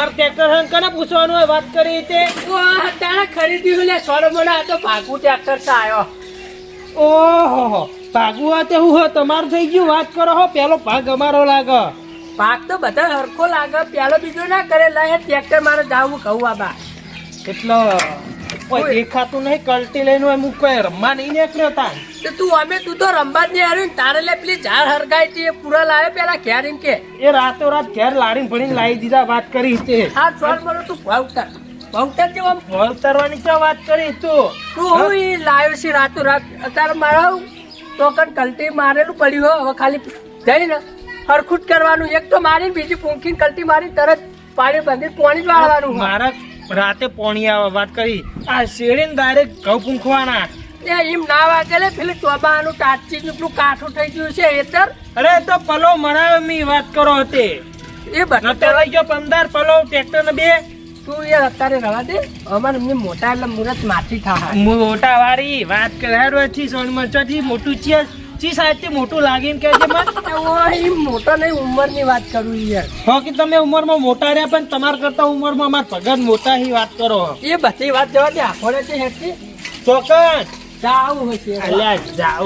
અમારે ટ્રેક્ટર હે કને પૂછવાનું હોય? વાત કરી તે. ઓ તારે ખરીદ્યું લે સોળમોના આ તો ભાગુ ટ્રેક્ટર છે આયો. ઓહો ભાગવું આ તે હું હો તમારું થઈ ગયું. વાત કરો હો પેલો ભાગ અમારો લાગે. ભાગ તો બધા હરખો લાગે પેલો બીજો ના કરે લે ટ્રેક્ટર મારે જાવું કહું આબા એટલે કોઈ દેખાતું નહીં કલટી લઈને હોય હું કોઈ રમવા નહીં નીકળ્યો તા તો તું અમે તું તો રમવા જ નહીં હાર્યું તારે લે પેલી ઝાડ હરગાઈ હતી એ પૂરા લાવે પેલા ઘેર એમ કે? એ રાતો રાત ઘેર લાડીને ભણીને લાવી દીધા વાત કરી તે આ સોળ મળો તું વળ તરવાની ક્યાં વાત કરી તું? તું હું લાવ્યો છે રાતો રાત અત્યારે મારા ટોકન કલટી મારેલું પડ્યું હો હવે ખાલી જઈને હરખું જ કરવાનું. એક તો મારી બીજી પૂંખીને કલટી મારી તરત પાણી બાંધી પોણી જ વાળવાનું મારા રાતે પોણી આવે વાત કરી. આ શેરીને ડાયરેક્ટ ઘઉં પૂંખવાના. એ એમ ના વાગે લે પેલું ચોબાનું ટાચી જેટલું કાઠું થઈ ગયું છે એતર અરે તો પલો મરાવે મી વાત કરો તે એ બધા લઈ ગયો પંદર પલો ટ્રેક્ટર ને બે. તું યાર અત્યારે રવા દે. અમારે એમને મોટા એટલે મુરત માથી થાય મોટા વાળી વાત કરાડો છી સોન મરચાથી મોટું છે સાહેબથી મોટું લાગીને કે મને મોટો નહીં ઉંમરની વાત કરું યાર. હો કે તમે ઉંમરમાં મોટા રહ્યા પણ તમારા કરતા ઉંમરમાં અમાર ભગત મોટા હી વાત કરો એ બધી વાત જવા દે આખોડે છે હેઠી. ચોક્કસ. જાવું હશે અલ્યા જાવ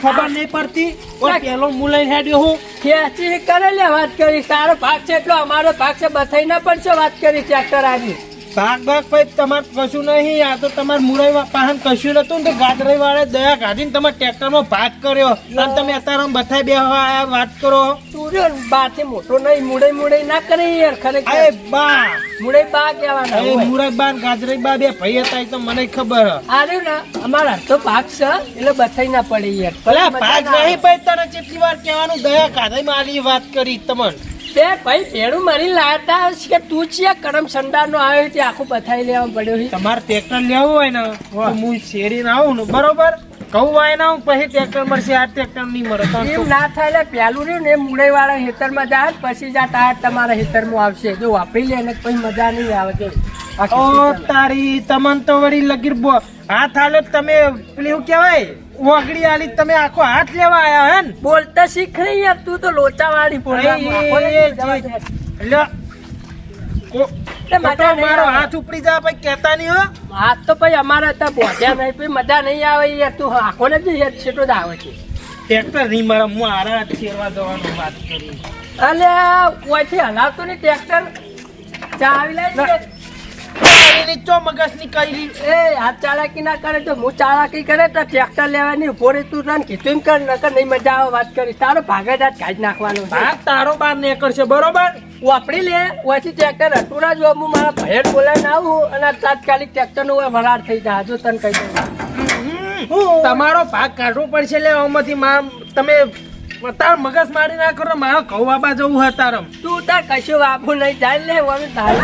ખબર નહીં પડતી. ઓય પેલો મુલાઈ હેડ્યો હું. ખેંચી કરે લે વાત કરી. તારો ભાગ છે એટલો અમારો ભાગ છે. બથાઈ ના છે વાત કરી ટ્રેક્ટર આવી ભાગ ભાગ ભાઈ તમારે કશું નહીં આ તો તમારે મુરઈ પાહન કશું નતું ને તો ગાદરાઈ વાળા દયા કાઢીને તમારે ટ્રેક્ટરમાં ભાગ કર્યો. અને તમે અત્યારે બથાઈ બે વાત કરો. તું બાથી મોટો નહીં મુડે મુડે ના કરે યાર અરે ખરેખર બા. મુડે બા કહેવાના અરે. મુરઈ બા ને ગાજરાઈ બા બે ભાઈ હતા એ તો મને ખબર. આર્યું ને અમારા તો ભાગ છે એટલે બથાઈ ના પડે યાર. ભલા ભાગ નહીં ભાઈ તને કેટલી વાર કહેવાનું દયા કાઢી મારી વાત કરી તમને. તે ભાઈ ભેડું મારી લાતા કે તું છે? કરમ સંડાર નો આવ્યો તે આખું પથાઈ લેવા પડ્યો છે. તમારે ટ્રેક્ટર લેવું હોય ને હું શેરીને આવું ને બરોબર? કહું આય ને હું પછી ટ્રેક્ટર મળશે આ ટ્રેક્ટર નહીં મળે. તો એમ ના થાય એટલે પેલું રહ્યું ને એ મુડે વાળા હેતરમાં જાય પછી જા ટાયર તમારા હેતરમાં આવશે. જો વાપરી લે ને પછી મજા નહીં આવે જો. ઓ તારી તમન તો વળી લગીર બો. હાથ હાલો તમે પેલી કહેવાય ઓગળી આલી તમે આખો હાથ લેવા આયા હે ને? બોલતા શીખ નહીં યાર તું તો લોચા વાળી નહીં મારો હાથ ઉપડી પછી કહેતા નહીં હો. હાથ તો પછી અમારા ત્યાં પહોંચ્યા નહીં પછી મજા નહીં આવે યાર તું આખો ને જ હેત છેટો જ આવે છે. ટ્રેક્ટર નહીં મારા હું ફેરવા વાત કરી. અલે ઓયથી હલાવતો ને ટ્રેક્ટર. ચાવી લઈ ચો મગજની કરી એ હાથ ચાલાકી ના કરે તો હું ચાલાકી કરે તો ટ્રેક્ટર લેવાની ઊભો તું કીધું કર નકર નહીં મજા આવે વાત કરી. તારો ભાગે જ હાથ કાઢી નાખવાનો ભાગ તારો બાર નીકળશે બરોબર? વાપરી લે ઓછી ટ્રેક્ટર હતું ના જો હું મારા ભેટ બોલાવીને આવું અને તાત્કાલિક ટ્રેક્ટરનું વરાળ થઈ જાય. જો તને કહી દઉં. તમારો ભાગ કાઢવો પડશે લે આમાંથી તમે તાર મગજ મારી ના કરો મારો ઘઉં બાબા જવું હે તારમ. તું તાર કશું વાપું નહીં જાય લે હું તારી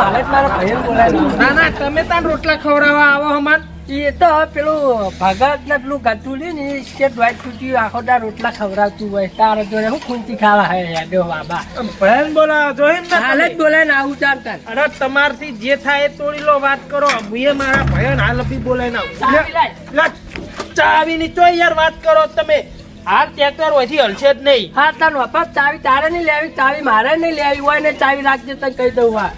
હાલત મારા બોલાવીને ના ના તમે તાર રોટલા ખવડાવવા આવો હમણાં. એ તો પેલું ભગત ને પેલું ગતુલી ને એ વાઈટ તૂટી આખો તાર રોટલા ખવડાવતું હોય તારો જોડે હું ખૂંચી ખાવા હે યાદો બાબા ભયન બોલાવો જોઈ ને હાલ જ? બોલાય ને આવું ચાલતા અરે તમારથી જે થાય એ તોડી લો વાત કરો. હું મારા ભયન હાલ બી બોલાઈને આવું. ચાવી તો યાર વાત કરો તમે. હાલ ટ્રેક્ટર હોયથી હલશે જ નહીં. હા તાર વપસ ચાવી તારે નહીં લેવી ચાવી મારે નહીં લેવી હોય ને ચાવી રાખજે તને કહી દઉં હા.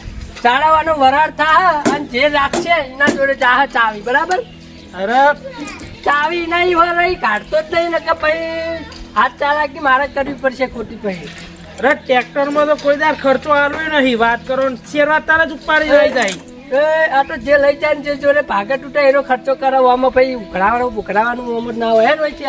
ચાળાવાનો વરાળ થા અને જે રાખશે એના જોડે ચાહ ચાવી બરાબર? અરે. ચાવી નહીં હોય રહી કાઢતો જ નહીં ને કે ભાઈ હાથ ચાલાકી મારે કરવી પડશે ખોટી પછી અરે ટ્રેક્ટરમાં તો કોઈ દાર ખર્ચો આવ્યો નહીં વાત કરો ને શેરવા તારા જ ઉપાડી જાય જાય. એ આ તો જે લઈ જાય જે જોડે ભાગે તૂટે એનો ખર્ચો કરાવો. આમાં ભાઈ ઉઘરાવાનું ઉઘરાવાનું ઓમ જ ના હોય. ને છે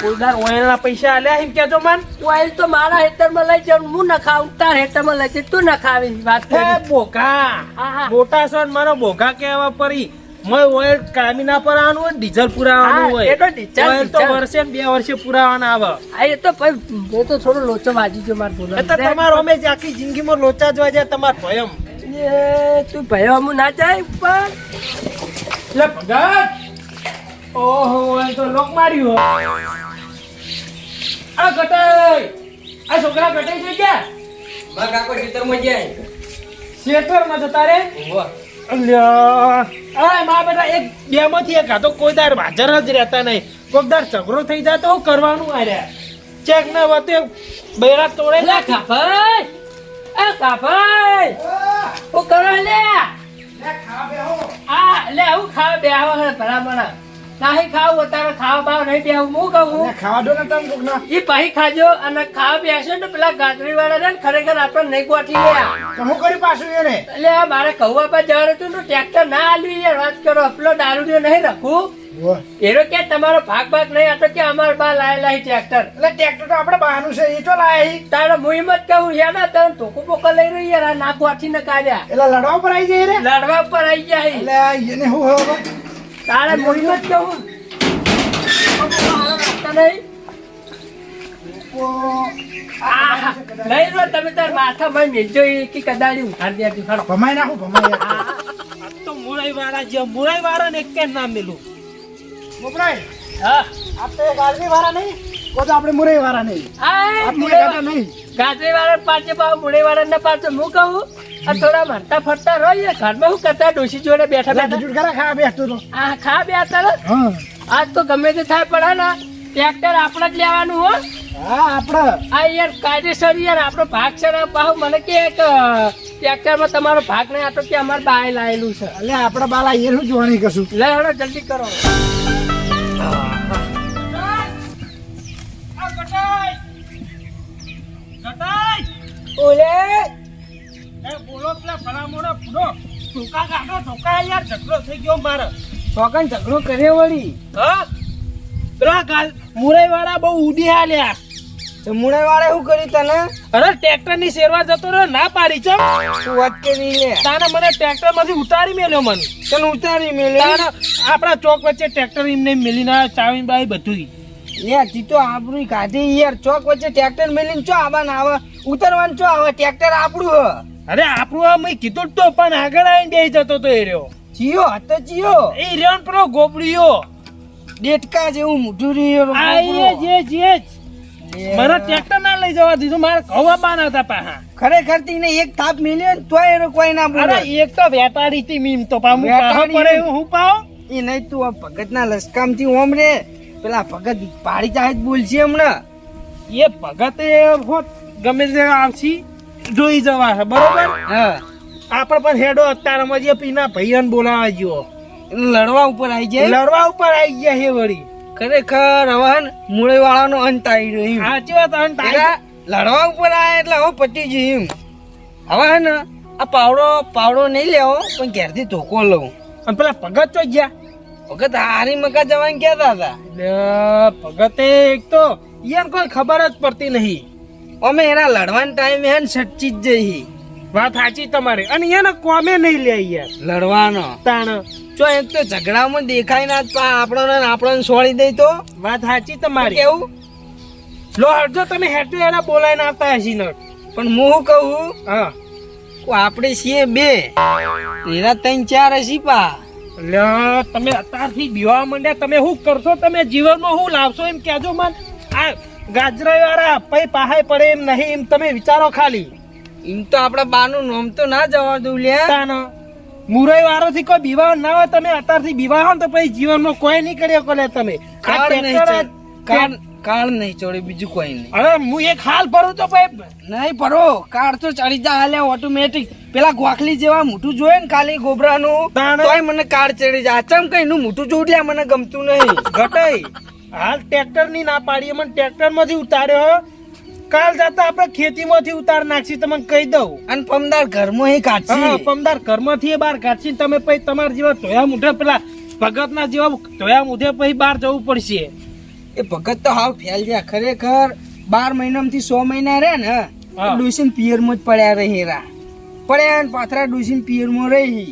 ફૂલદાર દાર પૈસા આલ્યા એમ કેજો મન. ઓઇલ તો મારા હેતરમાં લઈ જાઉં હું ન ખાઉં તાર હેતરમાં લઈ જાય તું ન ખાવી વાત બોકા. મોટા સોન મારો બોકા કહેવા પરી. મય ઓઇલ કામી ના પુરાવાનું હોય ડીઝલ પુરાવાનું હોય. એ તો ડીઝલ, ઓઇલ તો વર્ષે ને બે વર્ષે પુરાવાના આવે. આ એ તો ભાઈ એ તો થોડો લોચો વાજી ગયો મારે તો તમારો અમે આખી જિંદગીમાં લોચા જોવા જાય તમાર ભયમ એ તું ભાઈ અમુ ના જાય ઉપર એટલે ભગત! ઓહો તો લોક માર્યું આ ગટાઈ! આ છોકરા ગટાઈ જઈ ગયા શેતરમાં જતા રે? અલ્યા! અરે મા બેટા એક બે માંથી એક આ તો કોઈ દાર હાજર જ રહેતા નહીં. કોઈક દાર ઝઘડો થઈ જાય તો કરવાનું આ રે ચેક ના વતે બૈરા તોડે લે કાભાઈ એ કાભાઈ! હું કરો લે? આ લે હું ખાવા બેહવા હે બરાબર નહીં ખાવું અત્યારે ખાવા બાવ નહીં બેહવું હું કહું? ખાવા દો ને તમે કોક ના ઈ પછી ખાજો અને ખાવા બેસો ને પેલા ગાજરી વાળા છે ને ખરેખર આપણે નહીં ગોઠી ગયા તો હું કરી પાછું એને? એટલે મારે કહું પર જવાનું હતું ટ્રેક્ટર ના આલ્યું યાર વાત કરો. પેલો દારૂડિયો નહીં રાખું. એનો કે તમારો ભાગ ભાગ નહીં આ તો કે અમાર બા લાયેલા હી ટ્રેક્ટર. એટલે ટ્રેક્ટર તો આપણે બહારનું છે એ તો લાયા હી. તારે મુહિમ જ કહું યાર ના તને ધોકો બોકો લઈ રહ્યું યાર આ નાક વાથી ને કાઢ્યા એટલે લડવા પર આવી જાય રે? લડવા પર આવી જાય એટલે એને હું હવે તારે મુહિમ જ કહું. નહીં આ, લઈ લો તમે તાર માથામાં મેલજો એ કે કદાળી ઉઠાડી ભમાઈ નાખું ભમાઈ તો મુરાઈ વાળા જે મુરાઈ વાળા ને એક ના મેલું? હા? ગાજરી વાળા નહીં. કો તો આપણે મુરઈ વાળા નહીં આ મુળે નહીં. ગાજરી વાળા પાછે પાવ મુળે વાળા ના પાછે હું કહું? આ થોડા મરતા ફરતા રહીએ. ઘરમાં હું કરતા ડોસી જોડે બેઠા બેઠા ખરા ખાવા બેસતો તો. આ ખા બે ને આજ તો ગમે તે થાય પડે ને ટ્રેક્ટર આપણે જ લેવાનું હો. હા આપણે. આ યાર કાયદેસર યાર આપણો ભાગ છે ને પાહુ મને કે ટ્રેક્ટરમાં તમારો ભાગ નહીં આ કે અમારે બાય લાયેલું છે. એટલે આપણે બાલા એ શું જોવાની કશું? લે હવે જલ્દી કરો. ઓલે એ બોલો પેલા ભલામણો પૂરો. ધોકા કાઢો ધોકા યાર ઝઘડો થઈ ગયો મારે. ચોકન ઝઘડો કર્યો વળી. હા? પેલા ગાલ મુરાઈ વાળા બહુ ઉડી હાલ્યા. તો મુણાઈ વાળા શું કર્યું તને? અરે ટ્રેક્ટરની શેરવા જતો રહ્યો ના પાડી ચમ તું વાત નહીં લે? તાને મને ટ્રેક્ટરમાંથી ઉતારી મેલ્યો મને. તને ઉતારી મેલે? તાને આપણા ચોક વચ્ચે ટ્રેક્ટર એમને મેલીને ચાવી બાવી બધું યાર તી તો આપણું કાઢી યાર. ચોક વચ્ચે ટ્રેક્ટર મેલીને ચો આવા ના આવે? ઉતરવાનું છો હવે ટ્રેક્ટર આપણું અરે આપણું મેં કીધું તો પણ આગળ આવીને બે જતો તો એ રહ્યો. જીયો હતો જીયો એ રહ્યો પેલો ગોબડીયો. ડેટકા જેવું મોઢું રહ્યું આ એ જે જે. મને ટ્રેક્ટર ના લઈ જવા દીધું મારે કવા બાના હતા પાહા. ખરેખર ને એક થાપ મિલ્યો ને તોય એનો કોઈ ના બોલે. એક તો વેપારી થી મીમ તો પામું પાહો પડે હું પાવ એ નહીં તું આ ભગત ના લસકામથી ઓમ રે. પેલા ભગત પાડી ચાહે બોલશે હમણાં. એ ભગતે હોત ગમે તે આવશી જોઈ જવા છે બરોબર? હા આપણે પણ હેડો અત્યારે મજે પીના ભૈયાને બોલાવા ગયો. લડવા ઉપર આવી જાય? લડવા ઉપર આવી ગયા હે વળી. ખરેખર હવે મૂળે વાળાનો અંત આવી રહ્યો એમ. સાચી વાત અંત આવ્યા લડવા ઉપર આવ્યા એટલે હવે પટી ગયું એમ. હવે હે ને આ પાવડો પાવડો નહીં લેવો પણ ઘેરથી ધોકો લઉં. અને પેલા પગત તો ગયા. પગત હારી મકા જવાનું કહેતા હતા. પગતે એક તો યાર કોઈ ખબર જ પડતી નહીં. અમે એના લડવાનો ટાઈમે હે ને સચ્ચી જ જઈ વાત સાચી તમારી. અને એને કોમે નહીં લે યાર. લડવાનો. તાણ. જો એક તો ઝઘડામાં દેખાય ના પા આપણો ને આપણને છોડી દઈ તો? વાત સાચી તમારી. કેવું? લો હરજો તમે હેઠે એને બોલાઈને આપતા હશી ને પણ હું કહું? હા. આપણે છીએ બે. એના ત્રણ ચાર હશી પા. લે તમે અત્યારથી બીવા માંડ્યા. તમે શું કરશો? તમે જીવનમાં શું લાવશો એમ કહેજો મને. આ ગાજરા વાળા પૈ પહાય પડે એમ નહીં એમ તમે વિચારો ખાલી. એમ તો આપણા બાનું નોમ તો ના જવા દઉં લ્યા. તાન. મુરઈ વાળો થી કોઈ બીવા ના હોય તમે અત્યારથી બીવા હો તો પછી જીવનમાં કોઈ નહીં કરી શકો લે તમે કાળ નહીં ચડે. બીજું કોઈ નહીં. અરે હું એક હાલ ભરું તો ભાઈ નહીં ભરો કાર તો ચડી જા હાલે ઓટોમેટિક પેલા ગોખલી જેવા મોટું જોયે ને ખાલી ગોબરાનું? તોય મને કાર ચડી જાય. અચમ કઈ નું મોટું જોડ્યા મને ગમતું નહીં. ઘટાઈ હાલ ટ્રેક્ટરની ના પાડીએ મને ટ્રેક્ટરમાંથી ઉતાર્યો કાલ જતા આપણે ખેતી માંથી ઉતાર નાખશી તમને કહી દઉં. અને પમદાર ઘરમાં હા કાઢશી. પમદાર ઘરમાંથી બહાર કાઢશી તમે પછી તમારા જેવા ધોયા મુઠે પેલા ભગત ના જેવા ધોયા મુઠે પછી બહાર જવું પડશે. એ ભગત તો હાવ ફેલ ગયા ખરેખર. બાર મહિનામાંથી સો મહિના રહ્યા ને. ડુસીન પિયરમાં જ પડ્યા રહી રા પડ્યા પાથરા ડુસીન પિયરમાં રહી.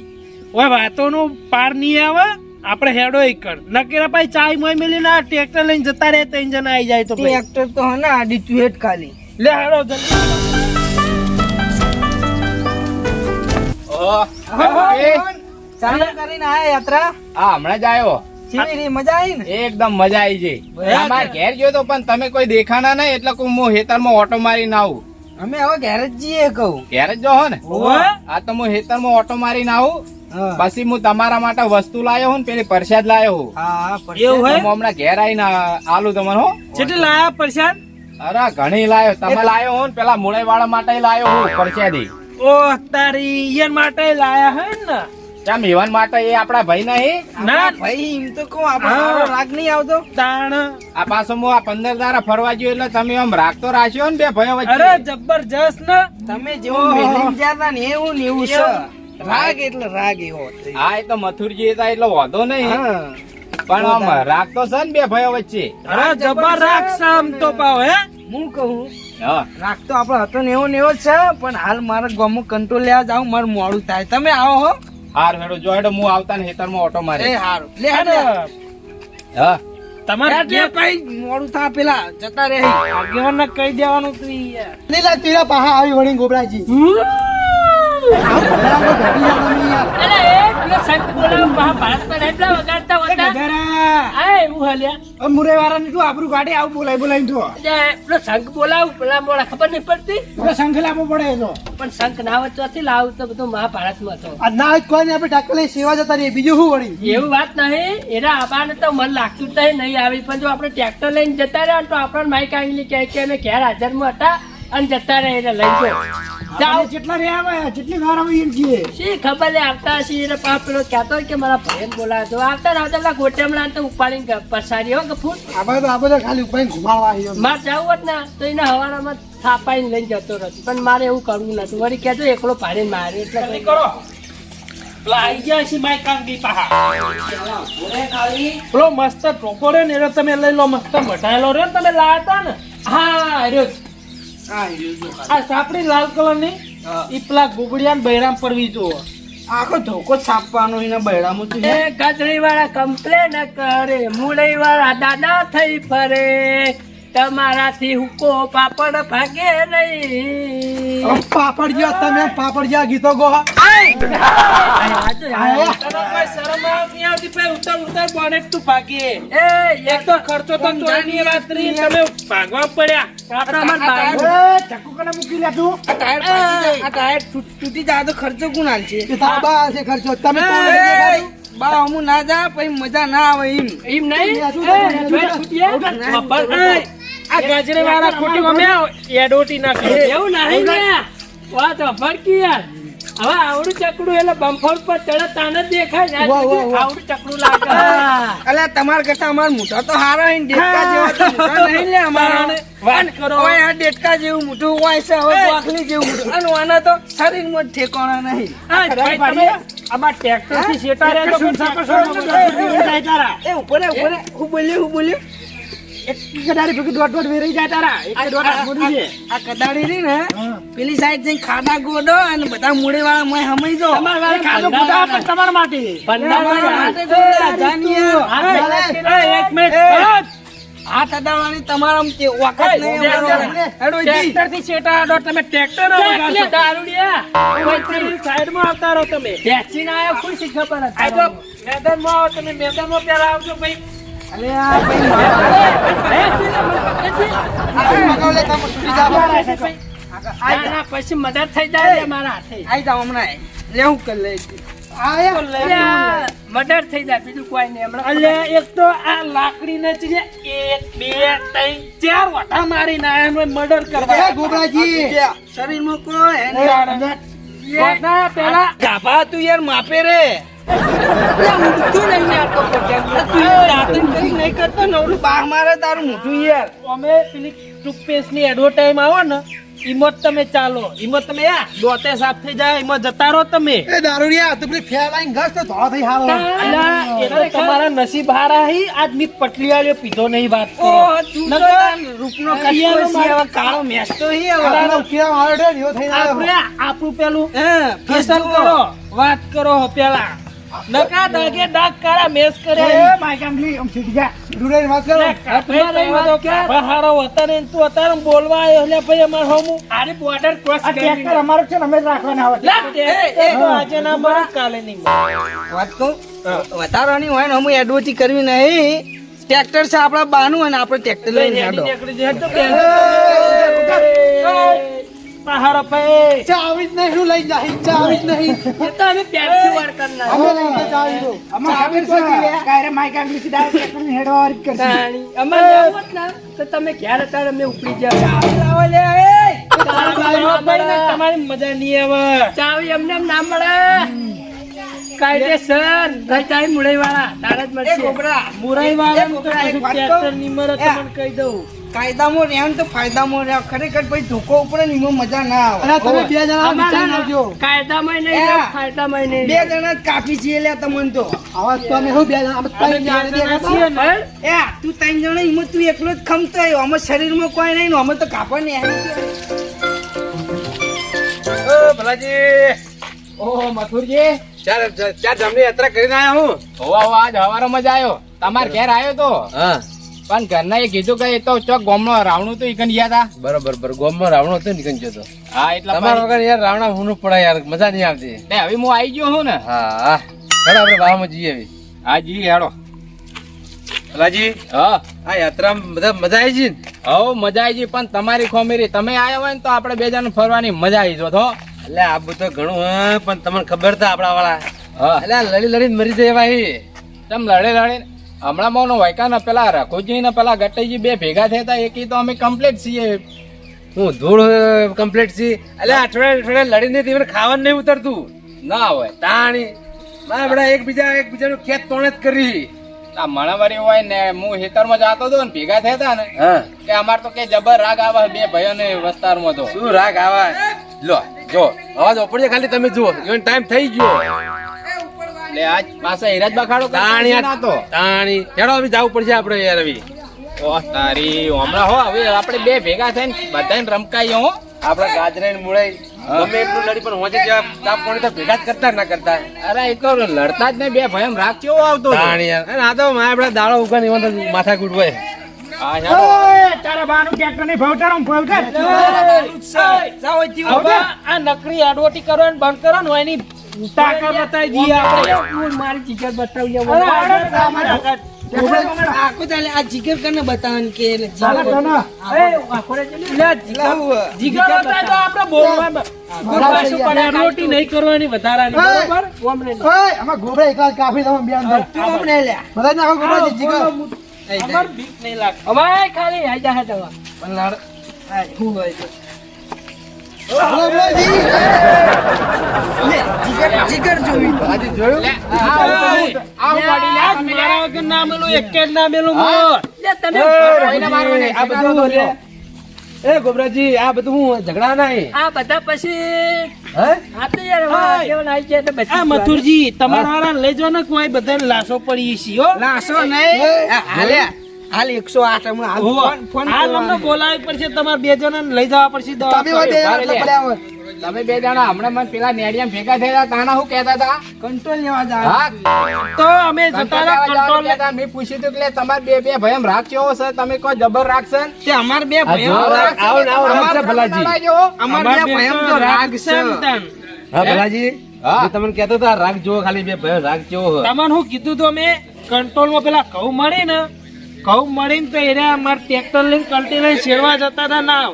ઓય વાતો નું પાર નહીં આવે? આપણે હેડો કર. નકીરા ભાઈ ચાય મોય મેલી ના ટ્રેક્ટર લઈને જતા રહે ત્રણ ઇન્જન આવી જાય તો. ટ્રેક્ટર તો હે ને આડી હેઠ ખાલી. લે હેડો જલ્દી. ચાલે કરીને આયા યાત્રા. હા હમણાં જ આવ્યો. મજા આવી ને? એકદમ મજા આવી જઈ બરાબર. ઘેર ગયો તો પણ તમે કોઈ દેખાના નહીં એટલે હું હું હેતરમાં ઓટો મારીને આવું. અમે હવે ઘેર જ જઈએ કહું. ઘેર જ હો ને. આ તો હું હેતરમાં ઓટો મારીને આવું. પછી હું તમારા માટે વસ્તુ લાયો હું ને પેલી પ્રસાદ લાયો હું એવું હોય? હમણાં ઘેર આવીને આલુ તમને હો. કેટલી લાયા પરસાદ? અરે ઘણી લાયો. તમે લાયો ને પેલા મુળાઈ વાળા માટે લાયો હું પરસાદી. ઓ તારી ઈયન માટે લાયા હે ને. કેમ ઈવન માટે એ આપણા ભાઈ નહીં. ના. ભાઈ એમ તો કહું આપણો રાગ નહીં આવતો. તાણ. આ પાછો હું આ પંદર તારા ફરવા ગયો એટલે તમે આમ રાખતો રાખ્યો ને બે ભાઈઓ અરે જબરજસ્ત ને. તમે જેવો મેલિંગ જાતા ને એવું ને એવું છે. રાગ એટલે રાગ એવો હા એ તો મથુરજી હતા એટલે વાંધો નહીં. હા. પણ આમ રાગ તો છે ને બે ભાઈઓ વચ્ચે. અરે જબર રાગ સામ તો પાવ હે? હું કહું હા. રાગ તો આપણો હતો ને એવો ને એવો છે પણ હાલ મારા ગમો કંટ્રોલ લેવા જાવ મારું મોડું થાય. તમે આવો હો. હાર હેડો જો હેડો હું આવતા ને ખેતરમાં ઓટો એ મારે હારું. લે હેડો. હા. તમારે હેડે ભાઈ મોડું થા પેલા જતા રહે. આગેવાનને કહી દેવાનું તું યાર. લીલા તીરા પાહા આવી વળી ગોબરાજી. અરે એ પેલો હતા. આબરૂ કાઢી આવું બોલાય બોલાય તો પેલો શંખ બોલાવું પેલા મોડા ખબર નહીં પડતી? તો શંખ લાવવો પડે તો પણ શંખ ના વચ્ચેથી લાવ તો બધું મહાભારતમાં હતો આ ના હોય કોઈ આપણે સેવા જતા રહીએ. બીજું શું વળી? એવું વાત નહીં એના આબાને તો મન લાગતું જ નહીં આવી. પણ જો આપણે ટ્રેક્ટર લઈને જતા રહ્યા તો આપણને માઇક આંગલી કહે કે અમે ઘેર હાજરમાં હતા. અને જતા રહે એને લઈ ગયો જાઓ. જેટલા રે આવે જેટલી વાર આવે એમ છીએ શી ખબર લે આવતા હશે એને પાપ પેલો કહેતો હોય કે મારા ભાઈ બોલાવે તો. આવતા આવતા પેલા ગોટેમડા તો ઉપાડીને પસારી હો ફૂટ આ તો આ બધા ખાલી ઉપાડીને ઘુમાડવા આવ્યો માર જવું જ ને તો એને હવારામાં થાપાઈને લઈને જતો રહ્યો પણ મારે એવું કરવું નતું. વળી કહેતો એકલો ભાડીને માર્યો એટલે કરો. પેલા છે મસ્ત ટોકો રે ને તમે લઈ લો મસ્ત મઢાયેલો રે ને તમે લાયા હતા ને? હા રહ્યો. આ સાપડી લાલ કલરની પેલા ગુગડિયા ને બૈરામ પડવી જો આખો ધોકો છાપવાનો એના બૈરામ તું એ ગજરી વાળા કમ્પ્લેન કરે મુળઈ વાળા દાદા થઈ ફરે. તમારાથી હુકો પાપડ ભાગે નહીં. પાપડ જેવા તમે પાપડ જેવા ગીતો ગો. આ તો યાર. શરમ આવતી આવતી. ભાઈ ઉતર ઉતર બોનેટ તું ભાગે. એ એક તો ખર્ચો તો ચોરીની વાત તમે ભાગવા પડ્યા. આપણે અમાર બાજુ- એ ચક્કુ કને મૂકી લે તું. આ ટાયર પાછી આ ટાયર તૂટી જાય તો ખર્ચો કોણ હાલશે? ખર્ચો. તમે કોણ લઈ ગયા બા હું ના જા પછી મજા ના આવે એમ. એમ નહીં. આ ગાજરે વાળા ખોટી અમે એડોટી નાખી એવું નહીં ને વાત ફરકી યાર. હવે આવડું ચકડું એટલે બમ્ફોર પર ચડે તાને દેખાય ને. આવડું ચકડું લાગે. એટલે તમારા કરતા અમારા મોટા તો હારા હે. ડેટકા જેવા તો મોટા નહીં લે અમારા. વાત કરો. હવે આ ડેટકા જેવું મોટું હોય છે હવે વાખલી જેવું મોટું અને આના તો શરીરમાં ઠેકાણા નહીં. હા તમે આમાં ટ્રેક્ટરથી શેટા રહ્યા તો એ ઉપર ઉપર. હું બોલ્યો હું બોલ્યો? એક ભેગી દોઢ દોઢ વેરાઈ જાય તારા. એક દોઢ છે. આ કદાડી ને પેલી સાઈડ જઈને ખાડા ગોડો અને બધા મૂડી વાળા મોય હમાઈ જો તમારા વાળા પણ તમારા માટે. ભંડારા માટે ગોડા જાનીએ. એક મિનિટ. બસ. હાથ તમારા તે વખત નહીં અમારો. ટ્રેક્ટરથી શેટા આડો તમે ટ્રેક્ટર દારૂડિયા. સાઈડમાં આવતા રહો તમે. બેસીને આયો ખુશી ખબર આ મેદાનમાં આવો તમે મેદાનમાં પેલા આવજો ભાઈ. જાવ પછી મદદ થઈ જાય મારા હાથે. આવી જાઓ હમણાં. લે હું કરી અલ્યા, મદદ થઈ જાય બીજું કોઈ નહીં હમણાં અલ્યા એક તો આ લાકડી ને છે એક બે ત્રણ ચાર વટા મારી ના એનો મર્ડર કરવા. ગોબરાજી. શરીરમાં કોઈ હે નહીં. વટા પેલા ગાભા તું યાર માપે રે. ઊંધું નહીં આવતો પોતે. તું દાંતણ કરી નહીં કરતો નવરું બાહ મારે તારું મોઢું યાર. અમે પેલી ટૂથપેસ્ટની એડવર્ટાઈમ આવો ને ઈમત તમે ચાલો. ઈમત તમે આ દોતે સાફ થઈ જાય એમાં જતા રહો તમે. એ દારૂડિયા તું પેલી ફેલાઈને ઘસ તો ધોળા થઈ હાલો. અલ્યા, તમારા નસીબ હારા હી આજ મીત પટલી વાળો પીધો નહીં વાત કરો. ઓ તું રૂપનો કચકો છે, હવે કાળો હી હવે. મારો રે થઈ આપણે આપણું પેલું હા, કરો વાત કરો પેલા. નકા દાગે દાગ કારા મેસ કરે. એ માઈક આંગલી આમ છૂટી જા. દુરાઈ વાત કરો. હારો વતન એમ તું અતાર બોલવા આવ્યો લે ભાઈ અમાર હોમું. આરે cross આ કરી ટ્રેક્ટર અમારું છે ને અમે રાખવાના આવે લા, એ તો આજે ના મળે કાલે નહીં વાત કહું? વધારવાની હોય ને હું એડવર્ટી કરવી નહીં. ટ્રેક્ટર છે આપણા બાનું અને આપણે ટ્રેક્ટર લઈને નીકળી જાય તો બે. પે ચાવી જ નહીં લઈ જાય ચાવી જ નહીં. એ તો અમે પેપ્સી વાર કરના અમે લઈ જાય ચાવી તો તાણી. અમારે અમે હોત ના તો તમે ક્યારે તાર અમે ઉપડી જાવ તમારી મજા નહીં આવે. ચાવી અમને એમ ના મળે. કાયદેસર રચાઈ મુળઈ વાળા તારા જ મળશે. મુરાઈ વાળા ગોબરા, ટ્રેક્ટરની તમને કહી દઉં. કાયદામાં રહ્યા તો ફાયદામાં રહ્યા. ખરેખર ભાઈ ધોકો ઉપર ને એમાં મજા ના આવે. તમે બે જણા નાખજો. કાયદામાં નહીં ફાયદામાં નહીં બે જણા જ કાફી છીએ લ્યા તમને તો. આવા તો અમે બે જણા? ત્રણ જણા એ તું ત્રણ જણા એમાં તું એકલો જ ખમતો હોય અમે શરીરમાં કોઈ નહીં અમે તો કાપા ને ઓહો મથુરજી. ચાર ચાર જમણી યાત્રા કરીને આયા હું. હોવા હોવા આજ હવારો મજા આવ્યો. તમાર ઘેર આવ્યો તો? હા. પણ ઘરના એ કીધું કે એ તો ચોક ગોમનો રાવણું તો ઈકન ગયા તા. બરોબર બરોબર. ગોમમાં રાવણો હતો નીકળી ગયો હતો હા એટલે તમારા વગર યાર રાવણા હું પડાય યાર. મજા નહીં આવતી. ને હવે હું આવી ગયો હું ને. હા હા. હેડો આપણે વાહમાં જઈએ હવે. હા જી હેડો. ભલાજી હા. આ યાત્રા બધા મજા આવી છે ને? હવ મજા આવી પણ તમારી ખોમેરી. તમે આવ્યા હોય ને તો આપણે બે જણ ફરવાની મજા આવી જો તો એટલે આ બધું ઘણું હે પણ તમને ખબર હતા આપણા વાળા હા. એટલે લડી લડીને મરી જાય ભાઈ. તમે લડે લડે હમણાં મોનો વાયકા ને પેલા રઘુજી ને પેલા ગટ્ટાજી બે ભેગા થયા હતા એકી તો અમે કમ્પ્લીટ છીએ. હું ધૂળ કમ્પ્લીટ છી એટલે અઠવાડિયે અઠવાડિયે લડીને તમને ખાવાનું નહીં ઉતરતું. ના હોય. તાણી મારા બધા એકબીજા એકબીજાનું ખેત તોણે જ કરી. આ મણાવારી હોય ને હું હેતરમાં જતો હતો ને ભેગા થયા હતા ને કે અમાર તો કે જબર રાગ આવે બે ભાઈઓ ને વિસ્તારમાં તો. શું રાગ આવે? લો જો અવાજ ઓપડજે ખાલી તમે જુઓ. ટાઈમ થઈ ગયો. એટલે આજ પાસે હિરાજ બખાડો તાણી આ તો. તાણી. હેડો હવે જવું પડશે આપણે યાર હવે. ઓ તારી હમણાં હો હવે આપણે બે ભેગા થઈને બધાને રમકાઈએ હો. આપડા ગાજરે ને મુળાઈ ગમે એટલું લડી પણ હોજે જેવા તાપ પાણી તો ભેગા જ કરતા ના કરતા. અરે એ તો લડતા જ નહીં બે ભાઈ એમ રાખ કેવો આવતો? તાણી યાર આ તો મારા આપડા દાડો ઉગા નહીં માથા. હવે આ નકરી આડવટી કરવાની બંધ કરો ને એની તાકાત બતાવી દઈએ આપણે. મારી જીગર બતાવી. આખો ચાલે આ જીગર કરીને બતાવવાનું કે એટલે એ, આખોડે છે ને? જીગર બતાવે તો આપણે બોલવા પાછું નહીં કરવાની વધારાની બરોબર? ઓમ ઓય, આમાં ગોબરા એકલા કાફી તમે બે તું અમને લ્યા બધા નાખો ગોબરાજી, જીગર. અમાર બીક નહીં લાગતી. અમારે ખાલી હે દવા. જીગર જોયું એ ગોબરાજી આ બધું હું ઝઘડા નહીં આ બધા પછી. મથુરજી તમારા લેજો ને કોઈ બધા લાશો પડી છીએ લાશો નહીં આ, હાલે હાલ એકસો આઠ હમણાં હાલ ફોન ફોન હાલ અમને બોલાવી પડશે તમારે બે જણાને લઈ જવા પડશે તમે બે. જણા પડ્યા હોય. તમે બે જણા હમણાં મને પેલા નેડિયા ભેગા થયા તાના હું કહેતા હતા? કંટ્રોલ લેવા જા હા. તો અમે જતા રહ્યા કંટ્રોલ લેતા મે મેં પૂછ્યું હતું કે લે, બે બે ભયમ એમ છે તમે કોઈ જબર રાખશે? કે અમાર બે ભયમ આવો આવો રાગ ભલાજી. અમાર બે ભયમ તો રાખશે. હા ભલાજી. તમને કહેતો હતા રાખ જો ખાલી બે ભાઈઓ રાખ જો તમને હું કીધું તો અમે? કંટ્રોલમાં પેલા કહું મળી ને ઘઉં મળીને તો એને અમારે ટ્રેક્ટર લઈને કલ્ટી લઈને શેરવા જતા હતા ના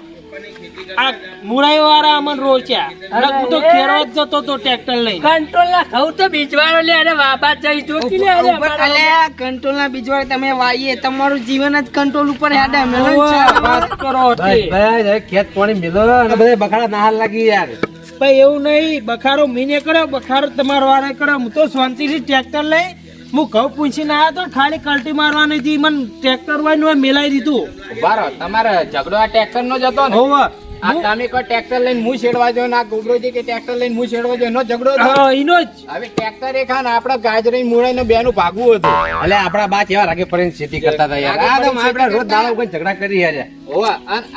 આ મુરાઈ વાળા અમને રોચ્યા અને હું તો ખેરવા જ જતો તો ટ્રેક્ટર લઈને. કંટ્રોલ ના ખાવું તો બીજવાળો લે અરે વાબા જઈ જોકી લે અરે ઉપર અમારા અલ્યા કંટ્રોલ ના બીજવાર તમે વાઈએ તમારું જીવન જ કંટ્રોલ ઉપર હેડે મેલો વાત કરો ભાઈ ખેત પાણી મેલો અને બધા બખાડા નાહાલ લાગી યાર. ભાઈ એવું નહીં બખારો મીને કર્યો બખારો તમારો વાળે કર્યો હું તો શાંતિથી ટ્રેક્ટર લઈ હું ઘઉં પૂછીને આવ્યો તો ખાલી કલ્ટી મારવાની હતી. મને ટ્રેક્ટર વાળીને મેલાઈ દીધું. ઊભા તમારે ઝઘડો આ ટ્રેક્ટર નો જતો ને? હોવે. આ તમે કોઈ ટ્રેક્ટર લઈને હું છેડવા જો ના ગોબરોજી કે ટ્રેક્ટર લઈને હું છેડવા જો એનો ઝઘડો હતો. એનો જ. હવે ટ્રેક્ટર એ ખાન આપડે ગાજરી મુળે ને બેનું ભાગવું હતું. એટલે આપડા બા કેવા રાગે પડીને ખેતી કરતા હતા યાર. આ તો આપણે રોજ દાડા ઉપર ઝઘડા કરી યાર હોવા.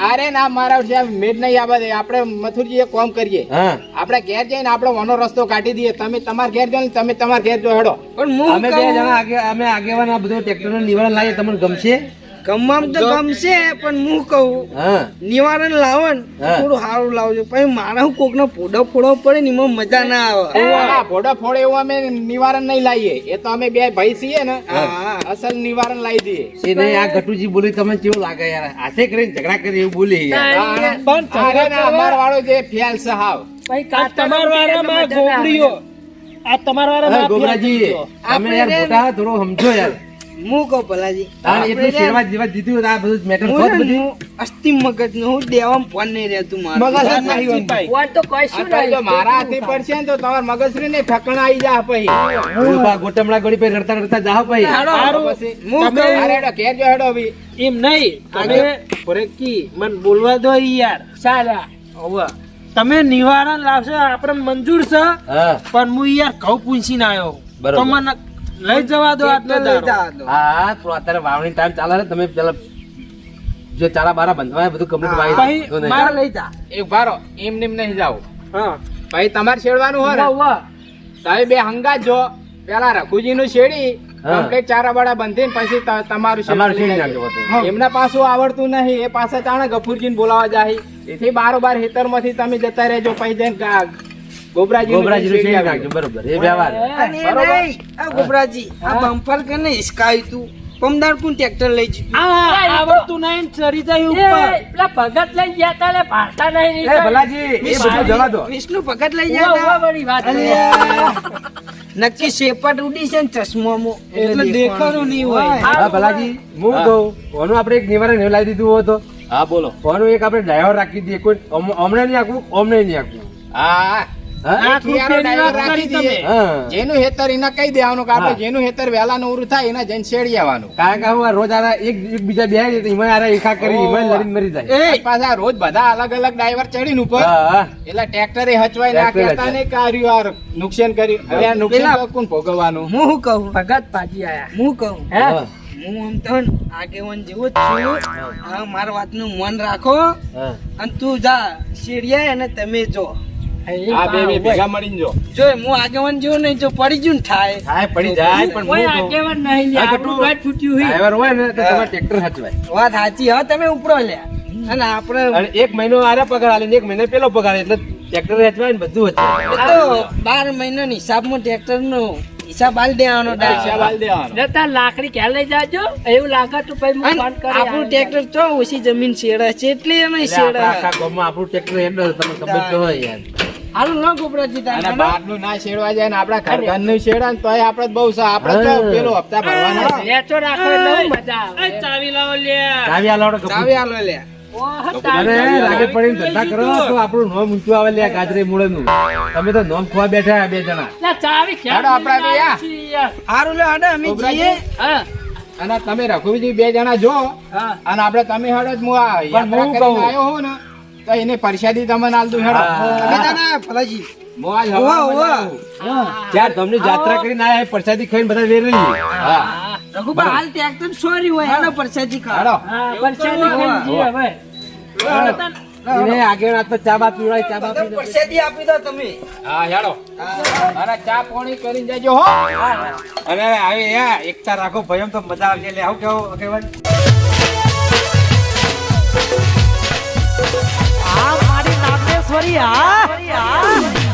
અરે ના મારા છે મેદ નહીં આવા દે આપણે મથુરજી એક કામ કરીએ. હા. આપણે ઘેર જઈને આપણો વનો રસ્તો કાઢી દઈએ. તમે તમારા ઘેર જાઓ તમે તમારા ઘેર જો હેડો. પણ અમે બે જણા આગે અમે આગેવાન આ બધું ટ્રેક્ટરનું નિવારણ લાવીએ. તમને ગમશે? ગમવામાં તો ગમશે પણ હું કહું નિવારણ લાવો ને થોડું સારું લાવજો. પછી મારા હું કોકનો ફોડો ફોડો પડે ને એમાં મજા ના આવે. ના, ફોડો ફોડે એવું અમે નિવારણ નહીં લાવીએ. એ તો અમે બે ભાઈ છીએ ને અસલ નિવારણ લાવી દઈએ. એ નહીં આ ગટુજી બોલી તમે કેવું લાગે યાર? હાથે કરીને ઝઘડા કરી એવું બોલી પણ અમાર વાળો જે ફેલ છે હાવ. તમાર વાળામાં ગોબડીઓ આ તમાર વાળામાં ગોબરાજી તમે યાર મોટા થોડો સમજો યાર. હું કહું ભલાજી? એટલું શેરવા જેવા દીધું આ બધું મેટર ખોટ છે ને, બધી. હું અસ્થિ મગજનું હું દેવામાં ફોન નહીં રહેતું મારું. વોટ તો કોઈ શું અત્યારે નહીં. મારા હાથે પડશે ને તો તમાર મગજરી ને ઠકણા આવી જા પછી. ઊભા ગોટમડા ગોળી પર રડતા રડતા જાઓ પછી. હારું. પછી હું તમે- કહું. હેડો, ઘેર જો હેડો હવે. એમ નહીં. તમે ફરેકી મને બોલવા દો યાર. હવે તમે નિવારણ લાવશો આપણે મંજૂર છે. પણ હું યાર ઘઉં પૂંછીને આવ્યો. બરોબર. લઈ જવા દો આટલે. હા તો અત્યારે વાવણી ટાઈમ ચાલે છે. તમે પેલા જે ચારા બારા બંધવાય બધું કમ્પ્લીટ વાવી દો. લઈ જા. એક ઊભા એમ નેમ નહીં જાવ હા. ભાઈ તમારે શેડવાનું હોય ને. તમે બે હંગા જો. પેલા રઘુજી નું શેડી. કમ્પ્લીટ ચારા બાડા બાંધીને પછી તમારું શેડી. એમના પાછું આવડતું નહીં. એ પાસે ચાણે ગફુરજીને બોલાવા જાય. એથી બારોબાર હેતરમાંથી તમે જતા રહેજો. પછી જઈને ગા- ગોબરાજીનું ગોબરાજીનું શેડી શેડી આવજો. નાખજો બરોબર એ વ્યવહાર. અને એ નહીં, આ ગોબરાજી આ બમ્પર કે ને હિસકાયું તું. પમદાર કોણ ટ્રેક્ટર લઈ જતું? આ આવડતું નહીં ચડી જાય ઉપર. પેલા ભગત લઈને ગયા તા ને ભાળતા નહીં એ ભલાજી એ બધું જવા દો. વિષ્ણુ ભગત લઈ ઉવા, ઉવા ગયા વાત નક્કી શેપટ ઉડી છે ને ચશ્મામાં. એટલે દેખાતું નહીં હોય. હા ભલાજી હું કહું ઓનું આપણે એક નિવારણ લાવી દીધું હોય તો. હા બોલો. ઓનું એક આપણે ડ્રાઈવર રાખી દઈએ. કોઈ હમણાં નહીં આખું અમને નહીં આખું હા. હા? લાખ ખિયારો રૂપિયાની driver વાત રાખી કરી દઈએ. તમે. હા. જેનું હેતર એના કહી દેવાનું કે આપણે જેનું હેતર વહેલા નવરું થાય એના જઈને શેડી આવવાનું. કારણ કે હું રોજ આરા એક એક બીજા બે એમાં આરા એકા કરી એમાં લડીને મરી જાય. એ પાછા રોજ બધા અલગ અલગ ડ્રાઈવર ચડીને ઉપર. એટલે ટ્રેક્ટરે હચવાઈ ના ટ્રેક્ટરે ને કે આ નુકસાન કર્યું. હવે આ નુકસાન કોણ ભોગવવાનું? હું શું કહું? ભગત પાજી આયા. હું કહું? હે? હું આમ તો ને આગેવાન જેવો જ છું. મારા મારા વાતનું મન રાખો. અને તું જા શેરિયા અને તમે જો. આ બે બે ભેગા મળીને જો. જો હું આગેવાન જેવો નહીં જો પડી ગયું થાય. થાય પડી જાય પણ હું આગેવાન નહીં લે, આપણું કટુ- પેટ હોય. ડ્રાઈવર હોય ને તો તમારે ટ્રેક્ટર હચવાય વાત સાચી હા તમે ઉપરો લ્યા. અને આપણે એક મહિનો આરે પગાર આલે એક મહિનો પેલો પગાર એટલે ટ્રેક્ટર હચવાય ને બધું હતું તો બાર મહિનાના હિસાબમાં ટ્રેક્ટર નો હિસાબ આલ દેવાનો હિસાબ આલી દેવાનો. ને લાકડી ક્યાં લઈ જાજો? એવું લાગે તો પછી હું ફોન કરી આપણું ટ્રેક્ટર ચો ઓછી જમીન શેડા છે એટલે એને એટલે શેડા. આખા ગામમાં આપણું ટ્રેક્ટર હેન્ડલ તમે ખબર તો હોય યાર. હાલો ના ગોબરાજી અને તાર ના? શેડવા જાય ને આપડા ઘર ઘરનું શેડા ને તોય આપણે બહુ છે આપણે તો પેલો હપ્તા ભરવાના છે. લેચો રાખો એટલે મજા આવે. ચાવી લાવો લ્યા ચાવી આલો ચાવી હાલો લ્યા ઓહ, અરે તારી લાગે પડીને ધંધા કરો તો આપણું નોમ ઊંચું આવે ગાજરી ગાજરે મૂળનું. તમે તો નોમ ખોવા બેઠા આ બે જણા. આપડે ચાવી બે? હારું લે હડે અમે જઈએ. હા, અને તમે રઘુજી બે જણા જો. અને આપડે તમે હડે જ હું. આવ્યો હો ને. તો એને પરસાદી તમને આલ દઉં હેડો. તમે જાના ફલાજી. ત્યાં તમને જાત્રા કરીને આયા પરસાદી ખાઈને બધા વેર રહી હા. રઘુબા હાલ ટ્રેક્ટર સોરી હોય હેડો પરસાદી ખા. હેડો. પરસાદી હવે. એને આગળ આ તો ચા બા પીવડાય ચા બા પીવડાય. પરસાદી આપી દો તમે. હા હેડો. અને ચા પાણી કરીને જજો હો. અને હવે યા એકતા રાખો ભયમ તો મજા આવશે. લે આવું કેવું કહેવાય આ